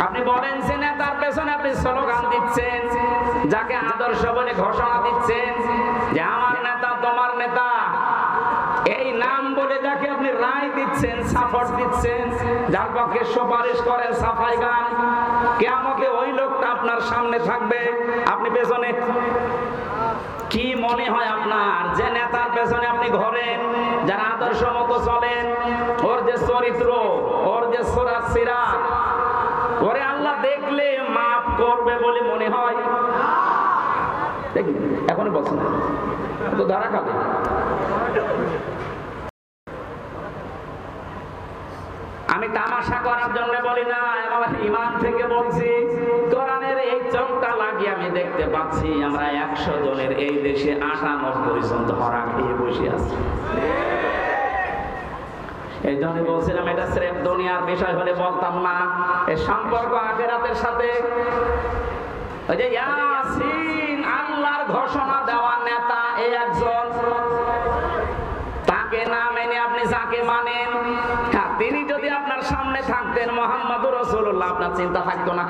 আপনি বলেন যে নেতার পেছনে আপনি স্লোগান দিচ্ছেন, যাকে আদর্শ বলে ঘোষণা দিচ্ছেন যে আমার নেতা, তোমার নেতা। এই নাম বলে যাকে আপনি রায় দিচ্ছেন সাপোর্ট দিচ্ছেন, যার পক্ষে সুপারিশ করেন সাফাই গান, কে আমাকে ওই লোকটা আপনার সামনে থাকবে? আপনি পেছনে কি মনে হয় আপনার? যে নেতার পেছনে আপনি ঘোরেন, যারা আদর্শ মতো চলেন, ওর যে চরিত্র, ওর যে সোরাত সিরাত ওরে আল্লাহ দেখলে মাফ করবে বলে মনে হয়। দেখি, এখনও না। তো ধরা খাবে। আমি তামাশা করার জন্য বলি না, আমার ইমান থেকে বলছি, কোরআনের এই চোখটা লাগিয়ে আমি দেখতে পাচ্ছি, আমরা একশো জনের এই দেশে আটানব্বই জন ধরা খেয়ে বসে আছি। এই জন্য বলছিলাম এটা স্রেফ দুনিয়ার বিষয় হলে বলতাম না। এর সম্পর্ক আখেরাতের সাথে ওই যে ইয়াসিন আল্লাহর ঘোষণা দেওয়া নেতা এই একজন। তাকে না মেনে আপনি যাকে মানেন হ্যাঁ, তিনি যদি আপনার সামনে থাকতেন মোহাম্মদ রসুল্লাহ আপনার চিন্তা থাকতো না।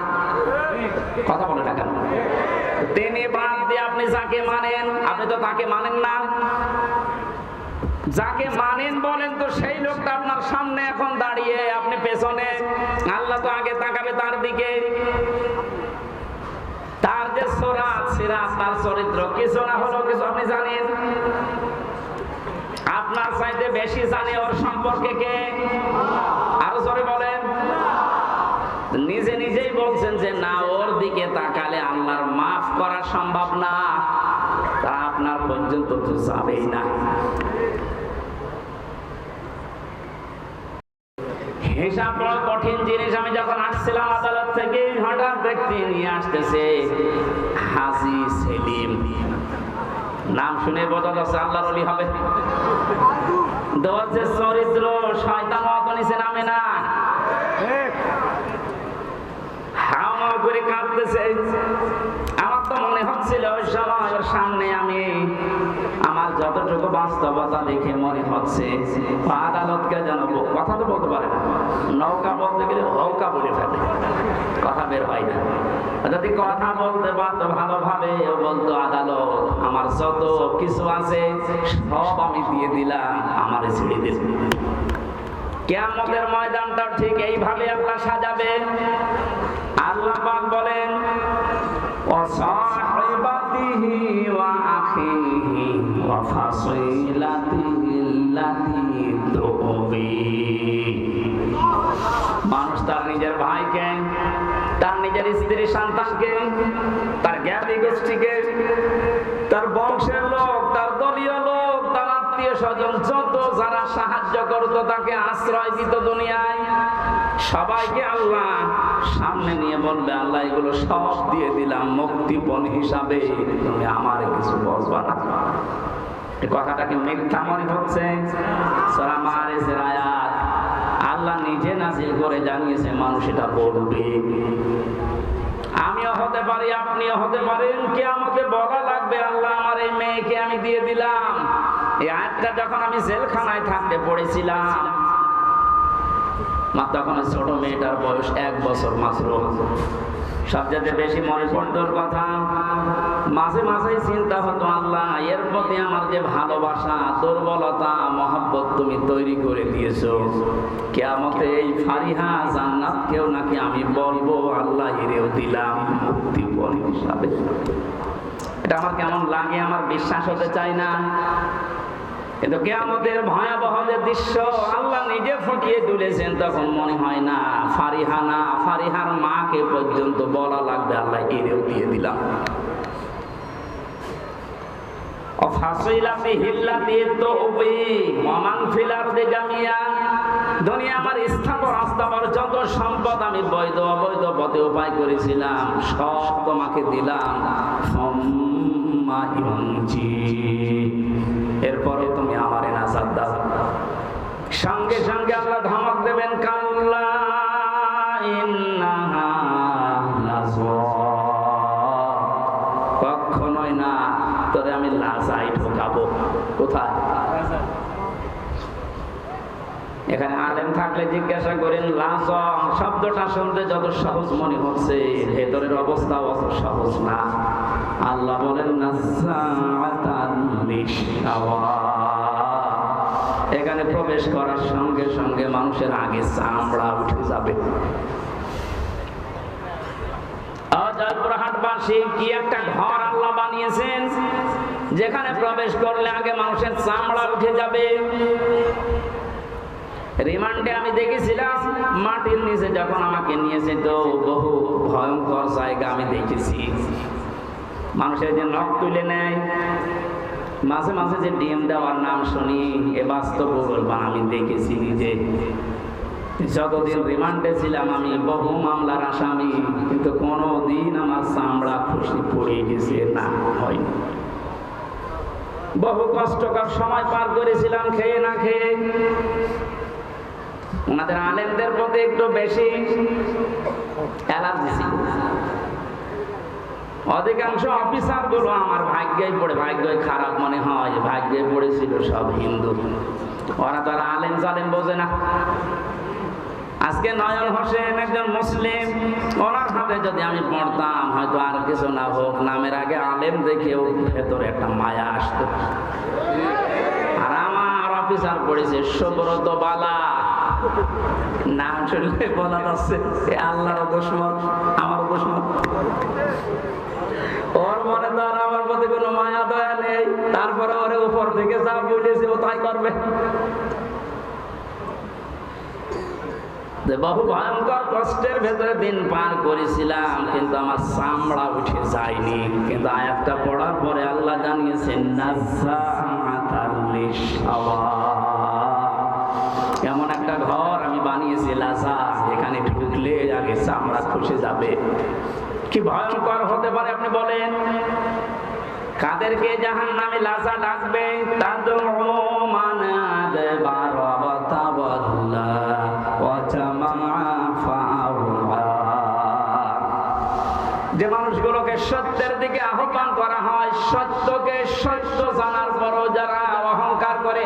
কথা বলে না কেন? তিনি বাদ দিয়ে আপনি যাকে মানেন আপনি তো তাকে মানেন না। যাকে মানেন বলেন তো সেই লোকটা আপনার সামনে এখন দাঁড়িয়ে, আপনি পেছনে। আল্লাহ তো আগে তাকাবে তার দিকে। তার যে সোরাত, সিরাত, তার চরিত্র কিছু না হলো কিছু আপনি জানেন। আপনার চাইতে বেশি জানে ওর সম্পর্কে কে? আরও জোরে বলেন। নিজে নিজেই বলছেন যে, না, ওর দিকে তাকালে আল্লাহর মাফ করা সম্ভব না। তা আপনার পর্যন্ত তো যাবেই না। হিসাব বড় কঠিন জিনিস আমি যখন আসছিলাম আদালত থেকে, হঠাৎ ব্যক্তি নিয়ে আসতেছে, হাজি সেলিম। নাম শুনে বোঝা যাচ্ছে আল্লাহর অলি হবে। দেওয়ার চরিত্র শয়তান অত নিচে নামে না। হাওয়া করে কাঁদতেছে। মনে হচ্ছিল ওই সামনে আমি আমার যতটুকু বাস্তবতা দেখে মনে হচ্ছে আদালতকে যেন কথা তো বলতে পারে না। নৌকা বলতে গেলে হৌকা বলে ফেলে। কথা বের হয় না। যদি কথা বলতে পারতো ভালোভাবে বলতো, আদালত, আমার যত কিছু আছে, সব আমি দিয়ে দিলাম, আমারে ছেড়ে দিল কেয়ামতের ময়দানটা ঠিক এইভাবে আল্লাহ সাজাবে। স্ত্রী সন্তানকে, তার জ্ঞাতি গোষ্ঠীকে, তার বংশের লোক, তার দলীয় লোক, তার আত্মীয় স্বজন, যত যারা সাহায্য করতো তাকে আশ্রয় দিত দুনিয়ায়, সবাইকে আল্লাহ সামনে নিয়ে বলবে আল্লাহ, এগুলো সব দিয়ে দিলাম, মুক্তিপণ হিসাবে তুমি আমার কিছু বলবা না। কথাটা কি মিথ্যা মনে হচ্ছে? আল্লাহ নিজে নাজিল করে জানিয়েছে, মানুষ এটা বলবে। আমিও হতে পারি, আপনিও হতে পারেন। কে আমাকে বলা লাগবে? আল্লাহ আমার এই মেয়েকে আমি দিয়ে দিলাম। এই আয়াতটা যখন আমি জেলখানায় থাকতে পড়েছিলাম মা তখন ছোট মেয়েটার বয়স এক বছর মাত্র। সবচেয়ে বেশি মনে পড়তোর কথা। মাঝে মাঝেই চিন্তা হতো, আল্লাহ, এর প্রতি আমার যে ভালোবাসা, দুর্বলতা, মহাব্বত তুমি তৈরি করে দিয়েছ। দিয়েছ কেমতে এই ফারিহা জান্নাত কেউ নাকি আমি বলব, আল্লাহ হিরেও দিলাম মুক্তি বল এটা আমার কেমন লাগে, আমার বিশ্বাস হতে চাই না। কিন্তু কেয়ামতের ভয়াবহ যে দৃশ্য আল্লাহ নিজে ফুটিয়ে তুলেছেন, তখন মনে হয় না ফারিহানা ফারিহার মাকে পর্যন্ত বলা লাগবে, আল্লাহ এরেও দিয়ে দিলাম। ফাসিলাতি হিল্লাতি তো ওয়া মমান ফিলাতে জামিয়া আমার সম্পদ আমি বৈধ অবৈধ পথে উপায় করেছিলাম তোমাকে দিলাম। এরপরে তুমি আমার এনাজাদ সঙ্গে সঙ্গে আল্লাহ ধমক দেবেন, কাল্লা থাকলে জিজ্ঞাসা করেন লাজ শব্দটা শুনতে যত সহজ মনে হচ্ছে, ভেতরের অবস্থা অত সহজ না। আল্লাহ বলেন এখানে প্রবেশ করার সঙ্গে সঙ্গে মানুষের আগে চামড়া উঠে যাবে। জয়পুরহাটবাসী কি একটা ঘর আল্লাহ বানিয়েছেন, যেখানে প্রবেশ করলে আগে মানুষের চামড়া উঠে যাবে। রিমান্ডে আমি দেখেছিলাম, মাটির নিচে যখন আমাকে নিয়েছে তো বহু ভয়ঙ্কর জায়গা আমি দেখেছি। মানুষের যে নখ তুলে নেয়, মাঝে মাঝে যে ডিম দেওয়ার নাম শুনি, এ বাস্তব আমি দেখেছি নিজে। যতদিন রিমান্ডে ছিলাম আমি, বহু মামলার আসামি, কিন্তু কোনো দিন আমার চামড়া খুশি পড়ে গেছে না হয়নি। বহু কষ্টকর সময় পার করেছিলাম, খেয়ে না খেয়ে। ওনাদের আলেমদের প্রতি একটু বেশি অ্যালার্জি অধিকাংশ অফিসারগুলো আমার ভাগ্যে পড়ে, ভাগ্যই খারাপ মনে হয় ভাগ্যে পড়েছিল সব হিন্দু। ওরা তো আর আলেম জালেম বোঝে না। আজকে নয়ন হোসেন একজন মুসলিম, ওনার হাতে যদি আমি পড়তাম, হয়তো আর কিছু না হোক, নামের আগে আলেম দেখেও ভেতরে একটা মায়া আসতো। আর আমার অফিসার পড়েছে সুব্রত বালা। বলা যাচ্ছে আল্লাহর আমার ওর মনে আমার প্রতি কোনো মায়া, দয়া নেই। তারপরে উপর থেকে যা ও তাই করবে। বহু ভয়ঙ্কর কষ্টের ভেতরে দিন পার করেছিলাম, কিন্তু আমার চামড়া উঠে যায়নি। কিন্তু আয়াতটা পড়ার পরে আল্লাহ জানিয়েছেন, নাজ্জাআতাল লিশাওয়া। এমন আগে চামড়া খুশে যাবে। কি ভয়ঙ্কর হতে পারে, আপনি বলেন। কাদেরকে জাহান নামে লাসা ডাকবে মানুষগুলোকে সত্যের দিকে আহ্বান করা হয়, সত্যকে যারা অহংকার করে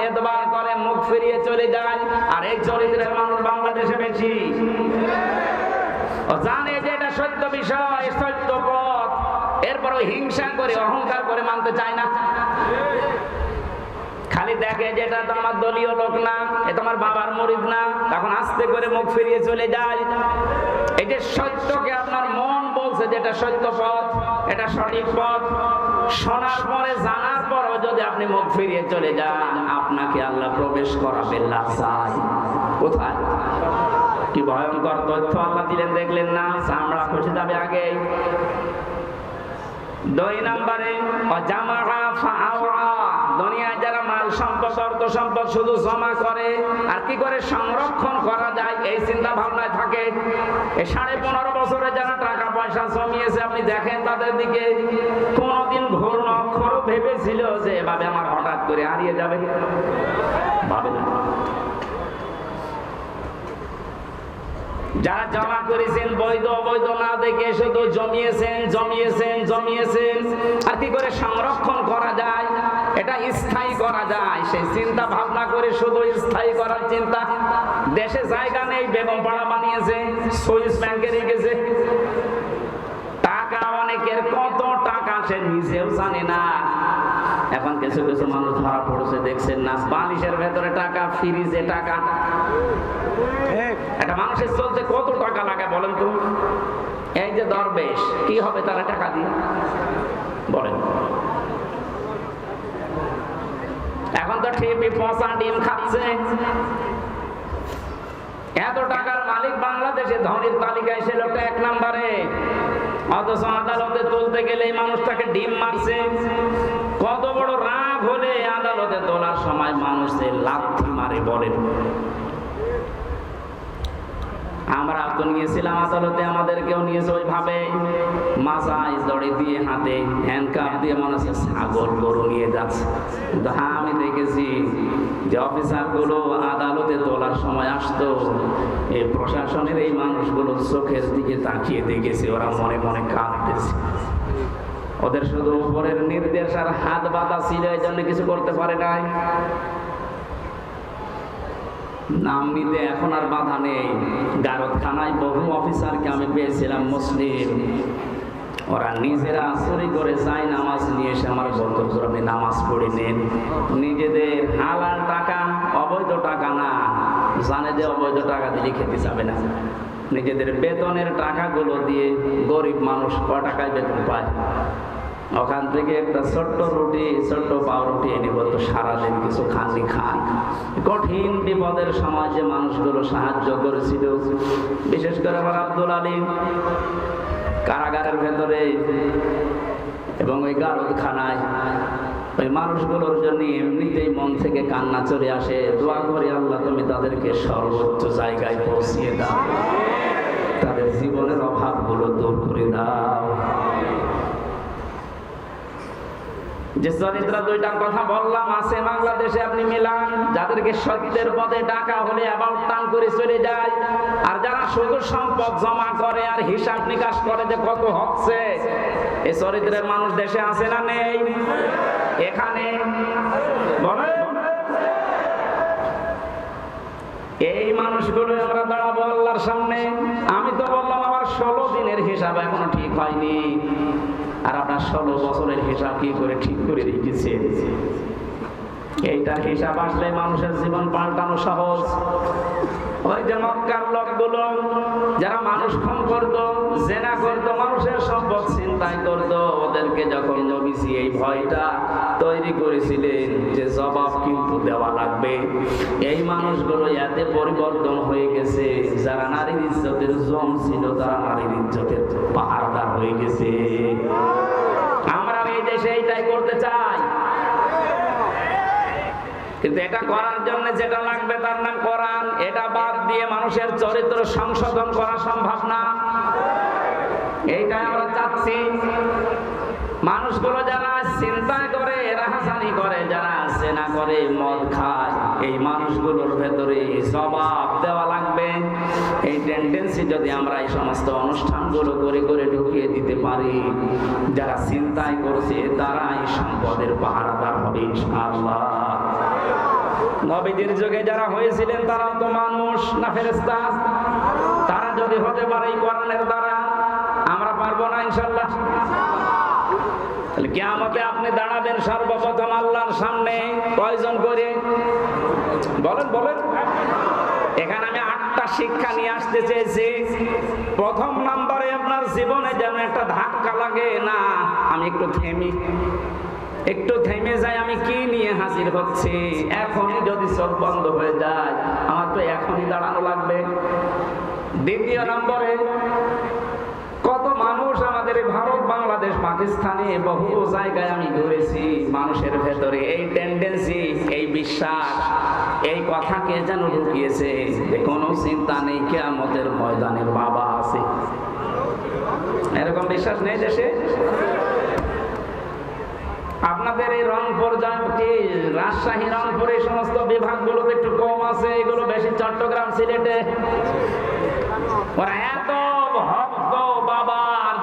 করে মুখ ফিরিয়ে চলে যায় আর এই চরিত্রের মানুষ বাংলাদেশে বেশি। জানে যে এটা সত্য বিষয়, সত্য পথ। এরপরও হিংসা করে, অহংকার করে মানতে চায় না। খালি দেখে যে এটা তো আমার দলীয় লোক না, এ তোমার বাবার মরিদ না। তখন আস্তে করে মুখ ফিরিয়ে চলে যায়। এই যে সত্যকে আপনার মন বলছে যে এটা সত্য পথ, এটা সঠিক পথ, শোনার পরে, জানার পরও যদি আপনি মুখ ফিরিয়ে চলে যান, আপনাকে আল্লাহ প্রবেশ করাবে লাসাই কোথায়? কি ভয়ঙ্কর তথ্য আল্লাহ দিলেন, দেখলেন না, চামড়া খসে যাবে আগে। দুই নম্বরে দুনিয়ায় যারা মাল অর্থ সম্পদ শুধু জমা করে, আর কি করে সংরক্ষণ করা যায়, এই চিন্তা থাকে। সাড়ে পনেরো বছরে যারা টাকা পয়সা আপনি দেখেন তাদের দিকে কোনোদিন ঘোর অক্ষরও ভেবেছিল যে এভাবে আমার হঠাৎ করে হারিয়ে যাবে ভাবে না যারা জমা করেছেন বৈধ, অবৈধ না দেখে শুধু জমিয়েছেন জমিয়েছেন জমিয়েছেন। আর কি করে সংরক্ষণ করা যায়? এটা স্থায়ী করা যায়। সেই চিন্তা ভাবনা করে শুধু স্থায়ী করার চিন্তা। দেশে জায়গা নেই, বেগম পাড়া বানিয়েছে, সুইস ব্যাংকে রেখেছে। টাকা অনেকের, কত টাকা সে নিজেও জানে না। এখন কিছু কিছু মানুষ ধরা পড়ছে দেখছেন না? বালিশের ভেতরে টাকা ফ্রিজে টাকা। একটা মানুষের চলতে কত টাকা লাগে বলেন তো? এই যে দরবেশ কি হবে তারা টাকা দিয়ে? বলেন। এখন তো ঠিকই পচা ডিম খাচ্ছে। এত টাকার মালিক বাংলাদেশে ধনীর তালিকায় সে লোকটা এক নম্বরে। অথচ আদালতে তুলতে গেলে এই মানুষটাকে ডিম মারছে। কত বড় রাগ হলে আদালতে তোলার সময় মানুষের লাথি মারে বলেন আমরা তো নিয়েছিলাম আদালতে, আমাদেরকেও নিয়েছে ওইভাবে। মাথায় দড়ি দিয়ে হাতে হ্যান্ডকাপ দিয়ে মনে হচ্ছে ছাগল গরু নিয়ে যাচ্ছে। হ্যাঁ আমি দেখেছি যে অফিসারগুলো আদালতে তোলার সময় আসতো। এই প্রশাসনের এই মানুষগুলো চোখের দিকে তাকিয়ে দেখেছে, ওরা মনে মনে কাঁদতেছে। ওদের শুধু উপরের নির্দেশ আর হাত বাঁধা ছিল এই জন্য কিছু করতে পারে নাই। নাম নিতে এখন আর বাধা নেই। গারদখানায় বহু অফিসারকে আমি পেয়েছিলাম মুসলিম। ওরা নিজেরা চুরি করে যায় নামাজ নিয়ে এসে আমার "হুজুর, আপনি নামাজ পড়ে নেন নিজেদের হালাল টাকা অবৈধ টাকা না। জানে যে অবৈধ টাকা দিলে খেতে যাবে না। নিজেদের বেতনের টাকাগুলো দিয়ে গরিব মানুষ ক টাকায় বেতন পায়? ওখান থেকে একটা ছোট্ট রুটি, ছোট্ট পাউরুটি এনে বলতো, সারাদিন কিছু খাননি খান কঠিন বিপদের সময় যে মানুষগুলো সাহায্য করেছিল, বিশেষ করে আমার আব্দুল আলী কারাগারের ভেতরে এবং ওই গারদখানায় ওই মানুষগুলোর জন্য এমনিতেই মন থেকে কান্না চলে আসে। দোয়া করে আল্লাহ, তুমি তাদেরকে সর্বোচ্চ জায়গায় পৌঁছিয়ে দাও। তাদের জীবনের অভাবগুলো দূর করে দাও। যে চরিত্র দুইটা কথা বললাম, আছে বাংলাদেশে আপনি মিলান, যাদেরকে সত্যের পথে টাকা হলে অ্যাবাউট টান করে চলে যায়। আর যারা শুধু সম্পদ জমা করে আর হিসাব নিকাশ করে যে কত হচ্ছে এই চরিত্রের মানুষ দেশে আছে না নেই? এখানে এই মানুষগুলো আমরা দাঁড়াবো আল্লাহর সামনে, আমি তো বললাম আমার ষোলো দিনের হিসাব এখনও ঠিক হয়নি। আর আপনার ষোলো বছরের হিসাব কি করে ঠিক করে রেখেছে? এইটার হিসাব আসলে মানুষের জীবন পাল্টানো সহজ। ওই যে মক্কার লোকগুলো, যারা মানুষ খুন করতো, জেনা করতো, মানুষের সম্পদ চিন্তাই করতো, ওদেরকে যখন নবীজি এই ভয়টা তৈরি করেছিলেন যে জবাব কিন্তু দেওয়া লাগবে। এই মানুষগুলো এতে পরিবর্তন হয়ে গেছে। যারা নারীর ইজ্জতের জম ছিল, তারা নারীর ইজ্জতের পাহাড়দার হয়ে গেছে আমরা এই দেশে এইটাই করতে চাই কিন্তু এটা করার জন্য যেটা লাগবে তার নাম কোরআন। এটা বাদ দিয়ে মানুষের চরিত্র সংশোধন করা সম্ভব না। এইটাই আমরা চাচ্ছি। মানুষগুলো যারা চিন্তা করে রাহাজানি করে, যারা সেনা করে, মদ খায়, এই মানুষগুলোর ভেতরে জবাব দেওয়া লাগবে। এই টেন্ডেন্সি যদি আমরা এই সমস্ত অনুষ্ঠানগুলো করে করে ঢুকিয়ে দিতে পারি, যারা চিন্তাই করছে, তারা এই সম্পদের পাহারাদার হবে ইনশাআল্লাহ। নবীদের যুগে যারা হয়েছিলেন, তারাও তো মানুষ না ফেরেস্তা তারা যদি হতে পারে এই কোরআনের দ্বারা, আমরা পারব না ইনশাল্লাহ তাহলে কেয়ামতে আপনি দাঁড়াবেন সর্বপ্রথম আল্লাহর সামনে। কয়জন করে? বলেন বলেন। এখানে আমি আটটা শিক্ষা নিয়ে আসতে চেয়েছি। প্রথম নাম্বারে আপনার জীবনে যেন একটা ধাক্কা লাগে, না, আমি একটু থেমি। একটু থেমে যায়, আমি কি নিয়ে হাজির হচ্ছি? এখনই যদি চোখ বন্ধ হয়ে যায়, আমার তো এখনই দাঁড়ানো লাগবে। দ্বিতীয় নম্বরে, কত মানুষ আমাদের ভারত, বাংলাদেশ, পাকিস্তানে বহু জায়গায় আমি ঘুরেছি মানুষের ভেতরে। এই টেন্ডেন্সি এই বিশ্বাস, এই কথাকে যেন ঢুকিয়েছে কোনো চিন্তা নেই কে কেয়ামতের ময়দানের বাবা আছে। এরকম বিশ্বাস নেই দেশে? আপনাদের এই রংপুর কি রাজশাহী, রংপুর এই সমস্ত বিভাগগুলোতে একটু কম আছে, এগুলো বেশি চট্টগ্রাম সিলেটে। ওরা এত ভক্ত বাবার,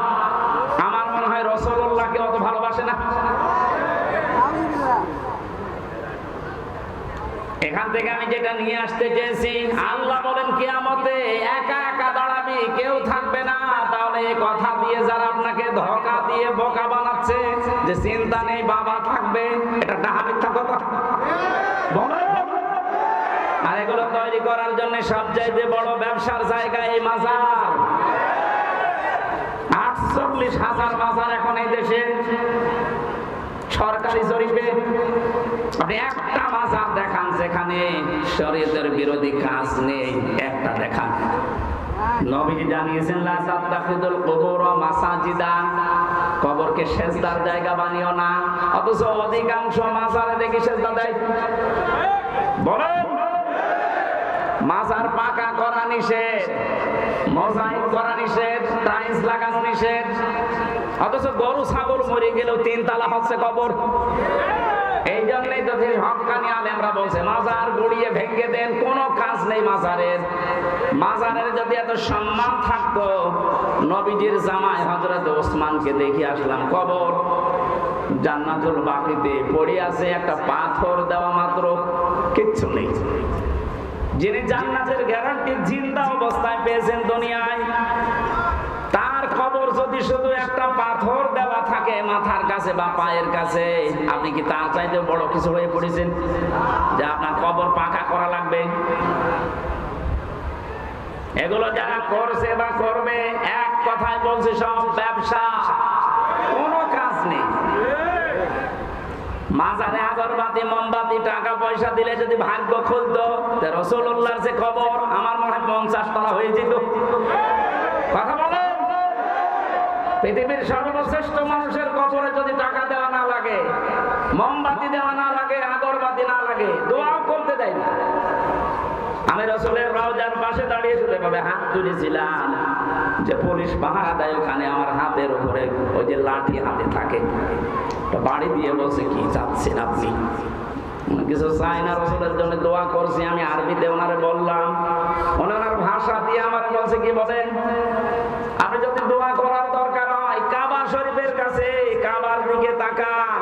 আমার মনে হয় রসল্লাহকে অত ভালোবাসে না। এখান থেকে আমি যেটা নিয়ে আসতে চেয়েছি, আল্লাহ বলেন, কিয়ামতে একা একা দাঁড়াবি, কেউ থাকবে না। তাহলে কথা দিয়ে যারা আপনাকে ধোকা দিয়ে বোকা বানাচ্ছে যে চিন্তা নেই, বাবা থাকবে। এটা ডাহা মিথ্যা কথা। আর এগুলো তৈরি করার জন্য সবচাইতে বড় ব্যবসার জায়গা এই মাজার। আটচল্লিশ হাজার মাজার এখন এই দেশে। সরকারি জরিপে একটা মাজার দেখান যেখানে শরীয়তের বিরোধী কাজ নেই। একটা দেখান। নবীজি জানিয়েছেন, লা তাত্তাখিদুল কুবুর মাসাজিদা কবরকে সেজদার জায়গা বানিও না। অথচ অধিকাংশ মাজারে দেখি সেজদা দেয়। মাজার পাকা করা নিষেধ, মোজাইক করা নিষেধ, টাইলস লাগানো নিষেধ। অথচ গরু, ছাগল মরে গেলেও তিন তালা হচ্ছে কবর। এই জন্যই তো হকানি আলেমরা বলছে, মাজার গড়িয়ে ভেঙে দেন, কোনো কাজ নেই মাজারের। মাজারের যদি এত সম্মান থাকতো, নবীজির জামাই হজরত ওসমানকে দেখে আসলাম, কবর জান্নাতুল বাকিতে পড়ে আছে, একটা পাথর দেওয়া মাত্র, কিচ্ছু নেই। যিনি জান্নাতের গ্যারান্টি জিন্দা অবস্থায় পেয়েছেন দুনিয়ায়, তার খবর যদি শুধু একটা পাথর থাকে মাথার কাছে বা পায়ের কাছে, আপনি কি তার চাইতে বড় কিছু হয়ে পড়েছেন? যে আপনার কবর পাকা করা লাগবে। এগুলো যারা করছে বা করবে, এক কথায় বলছে, সব ব্যবসা। কোনো কাজ নেই। মাজারে আগরবাতি মোমবাতি, টাকা পয়সা দিলে যদি ভাগ্য খুলতো রসুল্লাহর যে খবর আমার মনে হয় পঞ্চাশ তলা হয়ে যেত। কথা বলেন? পৃথিবীর সর্বশ্রেষ্ঠ মানুষের কবরে যদি টাকা দেওয়া না লাগে, মোমবাতি দেওয়া না লাগে, আগরবাতি না লাগে, দোয়াও করতে দেয় না। আমি রসুলের রওজার পাশে দাঁড়িয়ে শুধু এভাবে হাত তুলেছিলাম যে পুলিশ পাহারা দেয় ওখানে আমার হাতের উপরে, ওই যে লাঠি হাতে থাকে। বাড়ি দিয়ে বলছে, কি চাচ্ছেন আপনি? কিছু চাই না, রসুলের জন্য দোয়া করছি, আমি আরবিতে ওনারে বললাম। ওনার ভাষা দিয়ে আমার বলছে, কি বলেন আপনি যদি দোয়া করার দরকার হয় কাবা শরীফের কাছে কাবার দিকে তাকান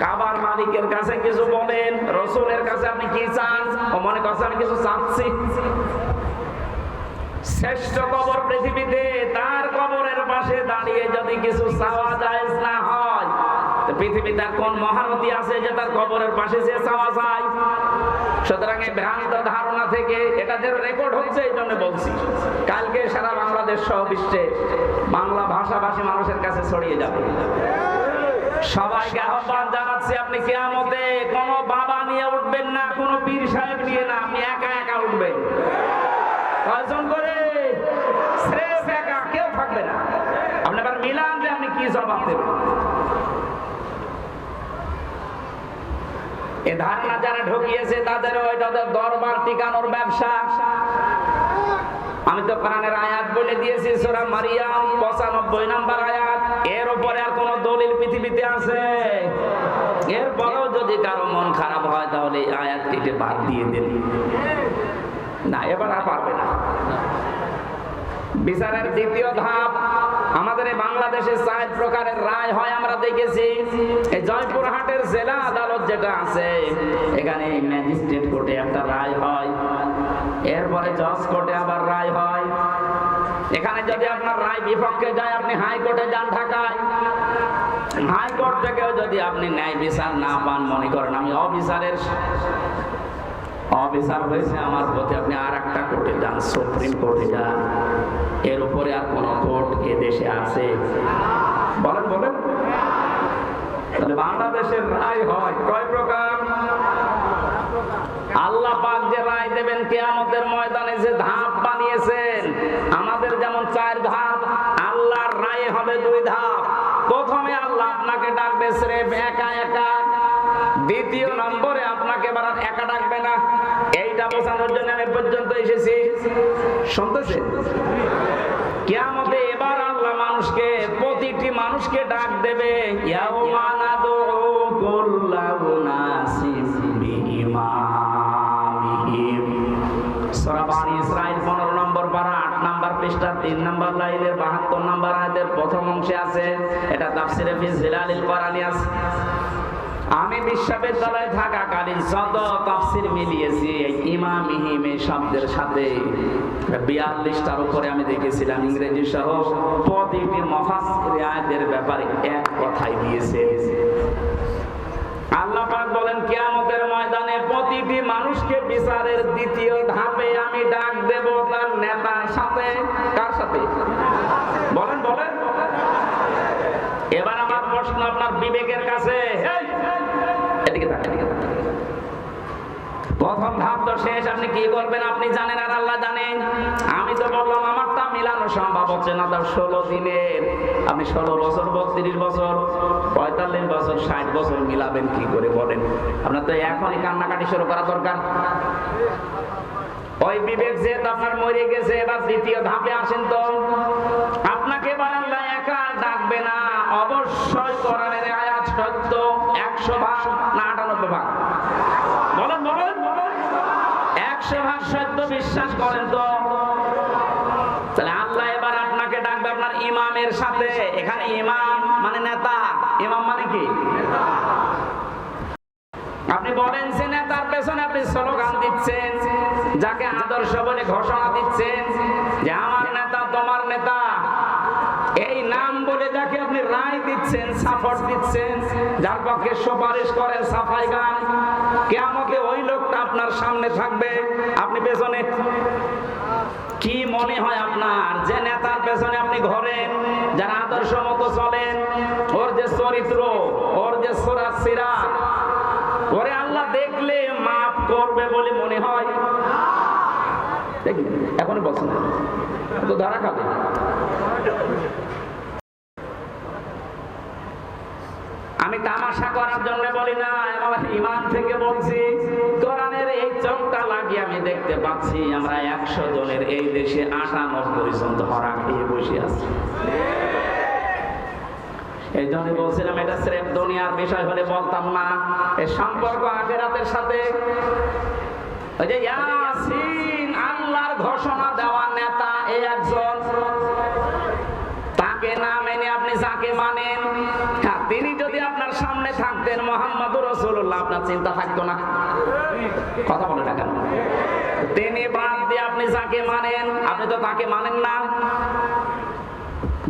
কাবার মালিকের কাছে কিছু বলেন, রসুলের কাছে আপনি কি চান? ও মনে করছে আমি কিছু চাচ্ছি। শ্রেষ্ঠ কবর পৃথিবীতে তার কবরের পাশে দাঁড়িয়ে যদি কিছু চাওয়া যায় না হয় পৃথিবীতে বাংলা ভাষাভাষী মানুষের কাছে ছড়িয়ে যাবে। সবাইকে আহ্বান জানাচ্ছি, আপনি কেয়ামতে কোনো বাবা নিয়ে উঠবেন না, কোনো পীর সাহেব নিয়ে না, আপনি একা একা উঠবেন। কয়জন করে? স্রেফ একা, কেউ থাকবে না। আপনি এবার মিলান যে আপনি কি জবাব দেবেন? এ ধারণা যারা ঢুকিয়েছে তাদের ওইটা তো দরবার টিকানোর ব্যবসা। আমি তো কোরআনের আয়াত বলে দিয়েছি, সোরা মারিয়াম 95 নাম্বার আয়াত। দলিল পৃথিবীতে আছে। এরপরেও যদি কারও মন খারাপ হয়, তাহলে আয়াত কেটে বাদ দিয়ে দিন। না, এবার আর পারবে না। বিচারের দ্বিতীয় ধাপ, আমাদের বাংলাদেশে চার প্রকারের রায় হয়, আমরা দেখেছি। এই জয়পুরহাটের জেলা আদালত যেটা আছে, এখানে ম্যাজিস্ট্রেট কোর্টে একটা রায় হয়। এরপরে জজ কোর্টে আবার রায় হয়। এখানে যদি আপনার রায় বিপক্ষে যায়, আপনি হাইকোর্টে যান ঢাকায়। হাইকোর্ট থেকেও যদি আপনি ন্যায় বিচার না পান, মনে করেন আমি অবিচারের অবিচার হয়েছে আমার প্রতি আপনি আর একটা কোর্টে যান, সুপ্রিম কোর্টে যান। এর উপরে আর কোন কোর্ট এ দেশে আছে? বলেন বলেন। তাহলে বাংলাদেশের রায় হয় কয় প্রকার আল্লাহ পাক যে রায় দেবেন কেয়ামতের ময়দানে যে ধাপ বানিয়েছেন আমাদের যেমন চার ধাপ আল্লাহর রায় হবে দুই ধাপ প্রথমে আল্লাহ আপনাকে ডাকবে স্রেফ একা একা দ্বিতীয় নম্বরে আপনাকে এবার একা ডাকবে না। এইটা বোঝানোর জন্য আমি পর্যন্ত এসেছি। শুনতেছেন কিয়ামতে এবার আল্লাহ মানুষকে, প্রতিটি মানুষকে ডাক দেবে ইসরাইল 15 নম্বর পারা 8 নম্বর পৃষ্ঠা 3 নম্বর লাইনের 72 নম্বর আয়াতের প্রথম অংশে আছে। এটা তাফসিরে ফি জিলালিল কোরআনি আছে। আমি বিশ্ববিদ্যালয়ে থাকাকালীন যত তাফসির মিলিয়েছি, এই ইমামিহিম এই শব্দের সাথে। বিয়াল্লিশটার উপরে আমি দেখেছিলাম ইংরেজি সহ প্রতিটি মহাসির আয়াতের ব্যাপারে এক কথাই দিয়েছে। আল্লাহ পাক বলেন, কিয়ামতের ময়দানে প্রতিটি মানুষকে বিচারের দ্বিতীয় ধাপে আমি ডাক দেব তার নেতার সাথে কার সাথে বলেন বলেন এবার আমার প্রশ্ন আপনার বিবেকের কাছে এই, এদিকে তাকান, এদিকে তাকান। প্রথম ধাপ তো শেষ। আপনি কি করবেন? আপনি জানেন, আর আল্লাহ জানেন। আমি তো বললাম, আমারটা মিলানো সম্ভব হচ্ছে না। তার ষোলো দিনের। আপনি ষোলো বছর, বত্রিশ বছর, পঁয়তাল্লিশ বছর, ষাট বছর মিলাবেন, কি করে বলেন? আপনার তো এখনই কান্নাকাটি শুরু করা দরকার। ওই বিবেক যে আপনার মরে গেছে, এবার দ্বিতীয় ধাপে আসেন তো। আপনাকে আল্লাহ একা ডাকবে না। অবশ্যই কোরআনের মানে মানে কি? আপনি বলেন যে নেতার পেছনে আপনি স্লোগান দিচ্ছেন, যাকে আদর্শ বলে ঘোষণা দিচ্ছেন, যে আমার নেতা তোমার নেতা। এই নাম বলে যাকে আপনি রায় দিচ্ছেন সাপোর্ট দিচ্ছেন, যার পক্ষে সুপারিশ করেন সাফাই গান কেমতে ওই লোকটা আপনার সামনে থাকবে। আপনি পেছনে কি মনে হয় আপনার? যে নেতার পেছনে আপনি ঘরেন যারা আদর্শ মতো চলেন ওর যে চরিত্র, ওর যে সোরাত সিরাত, ওরে আল্লাহ দেখলে মাফ করবে বলে মনে হয়। দেখি এখনই বলছেন। তো ধরা খাবে। আমি তামাশা করার জন্য বলি না আমার ইমান থেকে বলছি। কোরআনের এই চোখটা লাগিয়ে আমি দেখতে পাচ্ছি, আমরা একশো জনের এই দেশে আটানব্বই জন ধরা খেয়ে বসে আছি। এই জন্য বলছিলাম, এটা স্রেফ দুনিয়ার বিষয় হলে বলতাম না। সম্পর্ক সাথে। ওই যে ইয়াসিন, আল্লাহর ঘোষণা দেওয়া নেতা এই একজন। রসুল্লাহ আপনার চিন্তা থাকতো না। কথা বলে না কেন? তিনি বাদ দিয়ে আপনি যাকে মানেন, আপনি তো তাকে মানেন না।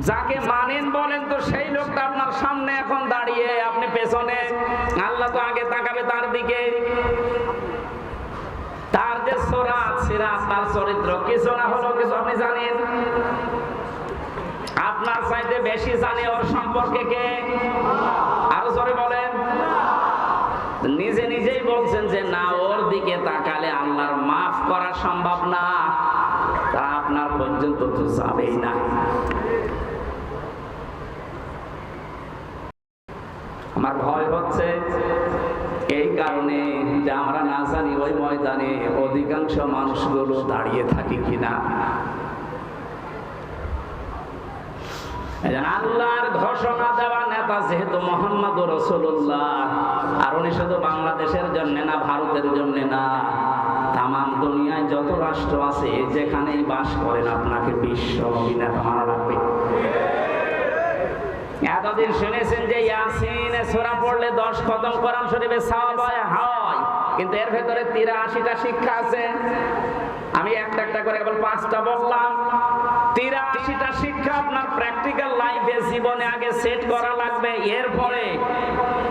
যাকে মানেন বলেন তো সেই লোকটা আপনার সামনে এখন দাঁড়িয়ে, আপনি পেছনে। আল্লাহ তো আগে তাকাবে তার দিকে। তার যে সোরাত সিরাত তার চরিত্র কিছু না হলো কিছু আপনি জানেন। আপনার চাইতে বেশি জানে ওর সম্পর্কে কে আরও জোরে বলেন নিজে নিজেই বলছেন যে না ওর দিকে তাকালে আল্লাহর মাফ করা সম্ভব না। তা আপনার পর্যন্ত তো যাবেই না। আমার ভয় হচ্ছে এই কারণে যে আমরা না জানি ওই ময়দানে অধিকাংশ মানুষগুলো দাঁড়িয়ে থাকি কিনা এই যে আল্লাহর ঘোষণা দেওয়া নেতা যেহেতু মোহাম্মদ রসুল্লাহ আর উনি শুধু বাংলাদেশের জন্য না, ভারতের জন্য না তাম দুনিয়ায় যত রাষ্ট্র আছে, যেখানেই বাস করেন আপনাকে বিশ্ব নেতা মানা লাগবে। এতদিন শুনেছেন যে ইয়াসিন সোরা পড়লে দশ খতম কোরআন শরীফে সওয়াব হয় হয়। কিন্তু এর ভেতরে তিরাশিটা শিক্ষা আছে। আমি একটা একটা করে কেবল পাঁচটা বললাম। তিরাশিটা শিক্ষা আপনার প্র্যাকটিক্যাল লাইফে জীবনে আগে সেট করা লাগবে। এরপরে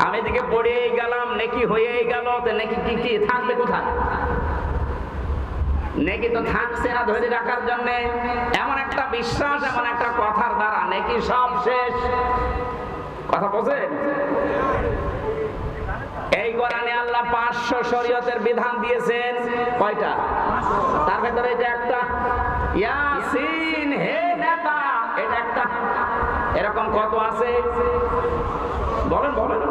আমি এদিকে পড়েই গেলাম, নেকি হয়েই গেল নেকি কি কি, থাকবে কোথায়? নেকি তো থাকছে না ধরে রাখার জন্য। এমন একটা বিশ্বাস, এমন একটা কথার দ্বারা নেকি সব কথা বোঝেন এই কোরআনে আল্লাহ পাঁচশো শরীয়তের বিধান দিয়েছেন। কয়টা? তার ভেতরে যে একটা। ইয়াসিন, হে নেতা, এটা একটা, এরকম কত আছে? বলেন বলেন।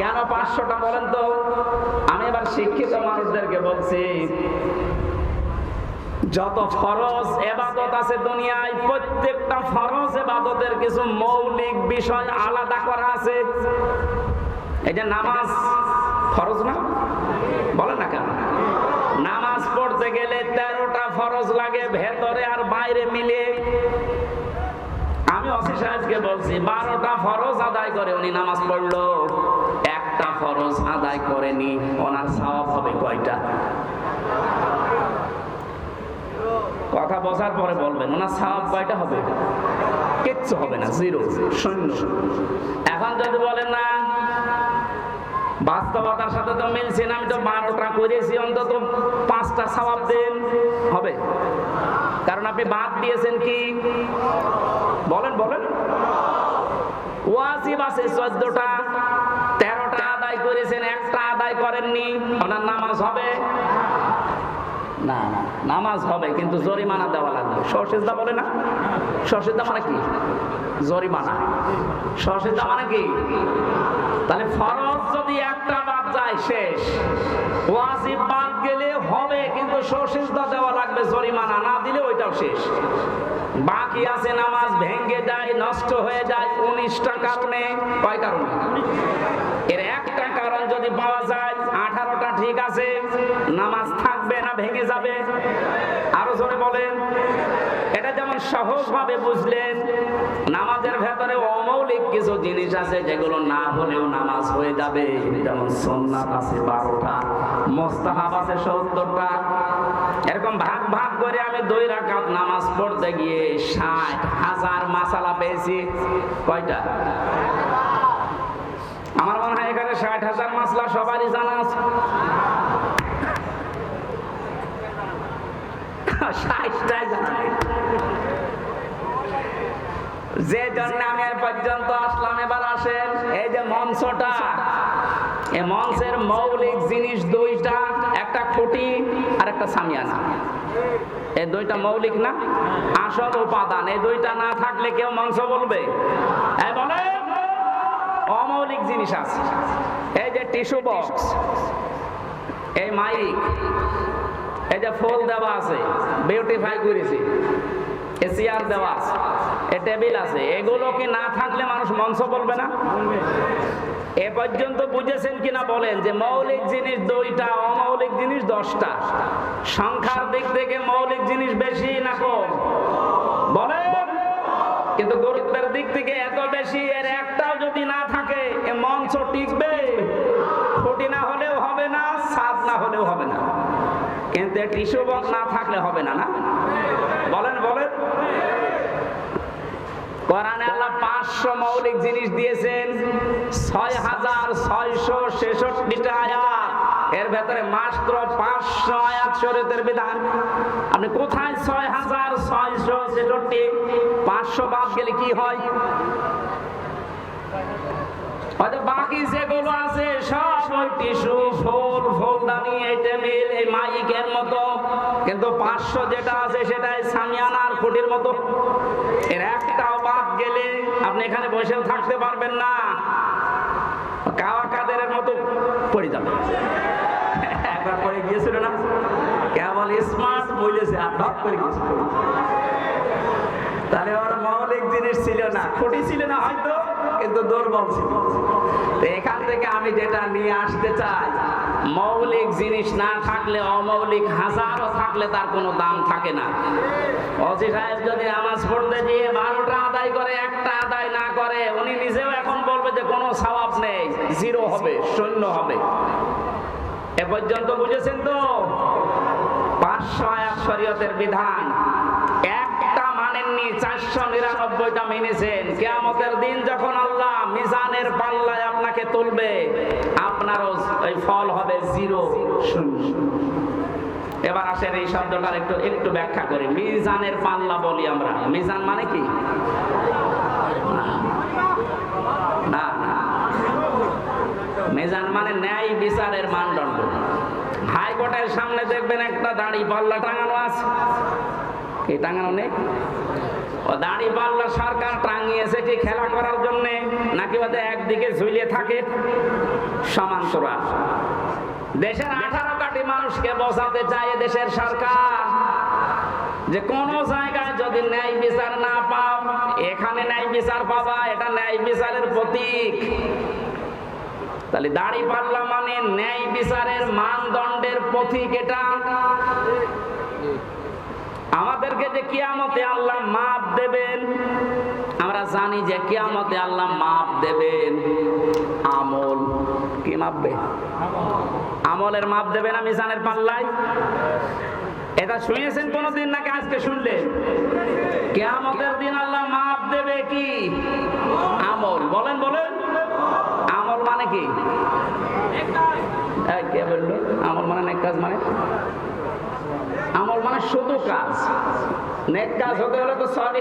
কেন পাঁচশোটা বলেন তো? আমি এবার শিক্ষিত মানুষদেরকে বলছি, যত ফরজ এবাদত আছে দুনিয়ায়, প্রত্যেকটা ফরজ এবাদতের কিছু মৌলিক বিষয় আলাদা করা আছে। এই যে নামাজ ফরজ না? বলেন না কেন? গেলে তেরোটা ফরজ লাগে, ভেতরে আর বাইরে মিলে। আমি অসি সাহেবকে বলছি, বারোটা ফরজ আদায় করে উনি নামাজ পড়ল। একটা ফরজ আদায় করেনি, ওনার সওয়াব হবে কয়টা? কথা বসার পরে বলবেন, ওনার সাহাব কয়টা হবে? কিচ্ছু হবে না, জিরো, শূন্য। এখন যদি বলেন না বাস্তবতার সাথে তো মিলছে না, আমি তো বারোটা করেছি, অন্তত পাঁচটা সবাব দেন, হবে। কারণ আপনি বাদ দিয়েছেন কি? বলেন বলেন। ওয়াজিব আছে চোদ্দটা, তেরোটা আদায় করেছেন, একটা আদায় করেননি, ওনার নামাজ হবে? না না। নামাজ হবে, কিন্তু জরিমানা দেওয়া লাগবে। সরসেজদা বলে না? সরসেজদা মানে কি? জরিমানা। সরসেজদা মানে কি? তাহলে ফরজ যদি একটা বাদ যায়, শেষ। ওয়াজিব বাদ গেলে হবে, কিন্তু সরসেজদা দেওয়া লাগবে, জরিমানা না দিলে ওইটাও শেষ। বাকি আছে নামাজ ভেঙ্গে যায়, নষ্ট হয়ে যায় উনিশটা কারণে কয় কারণে? এর একটা কারণ যদি পাওয়া যায়, আঠারোটা ঠিক আছে ভেঙে যাবে। আরও জোরে বলেন। এটা যেমন সহজ ভাবে বুঝলেন, নামাজের ভেতরে অমৌলিক কিছু জিনিস আছে যেগুলো না হলেও নামাজ হয়ে যাবে। যেমন সন্ন্যাত আছে বারোটা, মোস্তাহাব আছে সত্তরটা। এরকম ভাগ ভাগ করে আমি দুই রাকাত নামাজ পড়তে গিয়ে ষাট হাজার মাসালা পেয়েছি। কয়টা? আমার মনে হয় এখানে ষাট হাজার মাসলা সবারই জানা আছে। যে জন্য আমি পর্যন্ত আসলাম, এবার আসেন। এই যে মঞ্চটা এই মঞ্চের মৌলিক জিনিস দুইটা, একটা খুঁটি আর একটা সামিয়ানা এই দুইটা মৌলিক না? আসল উপাদান। এই দুইটা না থাকলে কেউ মঞ্চ বলবে? অমৌলিক জিনিস আছে। এই যে টিস্যু বক্স, এই মাইক এই যে ফুল দেওয়া আছে বিউটিফাই করেছি। এ চেয়ার দেওয়া আছে এ টেবিল আছে। এগুলো কি না থাকলে মানুষ মঞ্চ বলবে না? এ পর্যন্ত বুঝেছেন কিনা বলেন যে মৌলিক জিনিস দুইটা, অমৌলিক জিনিস দশটা। সংখ্যার দিক থেকে মৌলিক জিনিস বেশি না কম? বলেন। কিন্তু গুরুত্বের দিক থেকে এত বেশি, এর একটাও যদি না থাকে, এ মঞ্চ টিকবে। খুঁটি না হলেও হবে না সাদ না হলেও হবে না। কিন্তু টিস্যু বক্স না থাকলে হবে না না? বলেন বলেন। আল্লাহ পাঁচশো মৌলিক জিনিস দিয়েছেন, ছয় হাজার ছয়শো এর ভেতরে পাঁচশো আপনি কোথায় ছয় হাজার ছয়শো ছেষট্টি? পাঁচশো বাদ গেলে কি হয়? হয়তো বাকি যেগুলো আছে, সব ওই টিস্যু, ফুল, ফুলদানি এই টেবিল এই মাইকের মতো। কিন্তু পাঁচশো যেটা আছে, সেটাই সামিয়ানার খুঁটির মতো। এর একটাও বাদ গেলে আপনি এখানে বসেও থাকতে পারবেন না। কাওয়া কাদের মতো পড়ে যাবে। একবার পরে গিয়েছিল না? কেবল স্মার্ট বলেছে আর ঢপ করে গিয়েছে পড়ে। তাহলে ওর মৌলিক জিনিস ছিল না। খুঁটি ছিল না হয়তো। কিন্তু দুর্বল ছিল। তো এখান থেকে আমি যেটা নিয়ে আসতে চাই মৌলিক জিনিস না থাকলে অমৌলিক হাজারও থাকলে তার কোনো দাম থাকে না। অজি সাহেব যদি নামাজ পড়তে গিয়ে বারোটা আদায় করে একটা আদায় না করে উনি নিজেও এখন বলবে যে কোনো সওয়াব নেই জিরো হবে শূন্য হবে। এ পর্যন্ত বুঝেছেন তো? পাঁচশো আয়াত শরীয়তের বিধান। মানেননি চারশো নিরানব্বইটা মেনেছেন। কেয়ামতের দিন যখন আল্লাহ মিজানের পাল্লায় আপনাকে তুলবে, আপনারও ওই ফল হবে জিরো এবার আসেন এই শব্দটার একটু একটু ব্যাখ্যা করি। মিজানের পাল্লা বলি আমরা। মিজান মানে কি? না। মেজান মানে ন্যায় বিচারের মানদণ্ড। হাইকোর্টের সামনে দেখবেন একটা দাড়ি, পাল্লা টাঙানো আছে। কি টাঙানো নেই? ও দাড়ি পাল্লা সরকার টাঙিয়েছে কি খেলা করার জন্য নাকি ওদের একদিকে ঝুলিয়ে থাকে? সমান্তরাল দেশের আঠারো কোটি মানুষকে বসাতে চায় দেশের সরকার যে কোন জায়গায় যদি ন্যায় বিচার না পাও, এখানে ন্যায় বিচার পাবা, এটা ন্যায় বিচারের প্রতীক। তাহলে দাড়ি পাল্লা মানে ন্যায় বিচারের মানদণ্ডের পথিক এটা। আমাদেরকে যে কিয়ামতে আল্লাহ মাপ দেবেন, আমরা জানি যে কিয়ামতে আল্লাহ মাপ দেবেন। আমল কি মাপবে? আমলের মাপ দেবেন আমি জানের পাল্লায়? এটা শুনেছেন কোনদিন নাকি আজকে শুনলেন কেয়ামতের দিন আল্লাহ মাপ দেবে কি? আমল। বলেন বলেন। আমল মানে কি? কে বলল? আমল মানে নেক কাজ মানে? আমল মানে শুধু কাজ নেক কাজ হতে হলে তো সরি